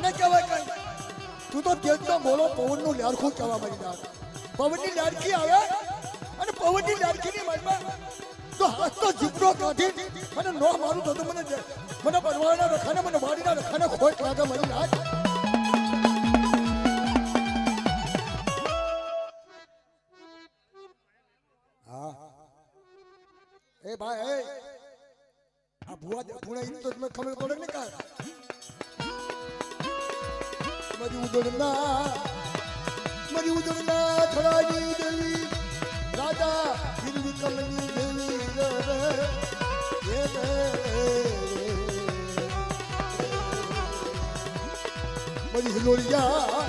તને કહેવાય કઈ તું તો તેજનો મોળો પવનનું લારખું કહેવા મળી જાય પવનની લારખી આવે અને પવનની લાડકીની મનમાં તો હાથ તો જીપડો કાઢી મને નો મારું તો મને મને બનવાના રખાને, મને વાડીના રખાને ખોટ લાગે મને લાગ હા. એ ભાઈ, એ. આ ભુવા ભુણા ઈ તો તમને ખબર પડે ને કા મારી ઉદળના મારી ઉદળના થરાની દેવી રાજા હિરવી કમની દેવી મારી માયા